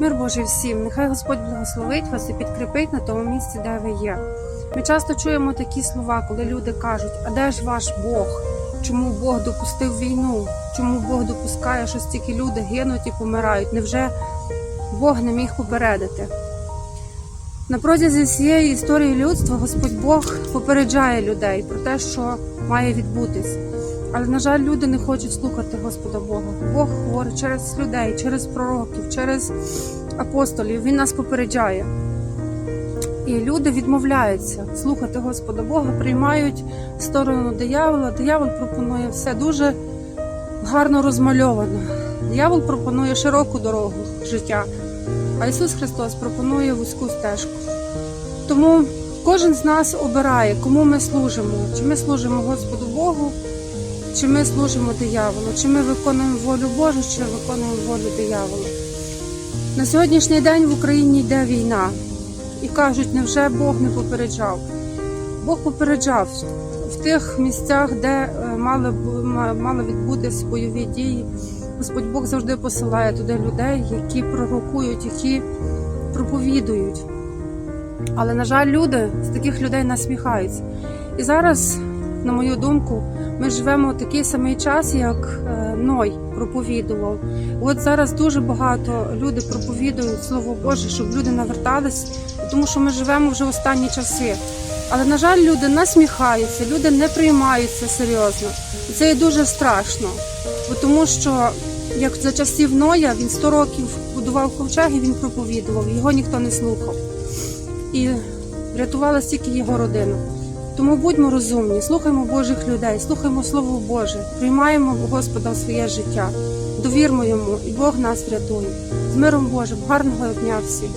Мир Божий всім, нехай Господь благословить вас і підкріпить на тому місці, де ви є. Ми часто чуємо такі слова, коли люди кажуть: а де ж ваш Бог? Чому Бог допустив війну? Чому Бог допускає, що стільки люди гинуть і помирають? Невже Бог не міг попередити? На протязі всієї історії людства Господь Бог попереджає людей про те, що має відбутись. Але, на жаль, люди не хочуть слухати Господа Бога. Бог говорить через людей, через пророків, через апостолів. Він нас попереджає. І люди відмовляються слухати Господа Бога, приймають сторону диявола. Диявол пропонує все дуже гарно розмальовано. Диявол пропонує широку дорогу життя, а Ісус Христос пропонує вузьку стежку. Тому кожен з нас обирає, кому ми служимо, чи ми служимо Господу Богу, чи ми служимо дияволу, чи ми виконуємо волю Божу, чи виконуємо волю диявола. На сьогоднішній день в Україні йде війна. І кажуть, невже Бог не попереджав? Бог попереджав в тих місцях, де е, мали, мали відбутись бойові дії. Господь Бог завжди посилає туди людей, які пророкують, які проповідують. Але, на жаль, люди з таких людей насміхаються. І зараз, на мою думку, ми живемо в такий самий час, як е, Ной проповідував. От зараз дуже багато люди проповідують Слово Боже, щоб люди навертались, тому що ми живемо вже останні часи. Але, на жаль, люди насміхаються, люди не приймають це серйозно. І це є дуже страшно, тому що як за часів Ноя він 100 років будував ковчег і він проповідував, його ніхто не слухав. І врятувала стільки його родину. Тому будьмо розумні, слухаймо Божих людей, слухаймо Слово Боже, приймаємо Господа в своє життя, довірмо йому, і Бог нас врятує. З миром Божим, гарного дня всім.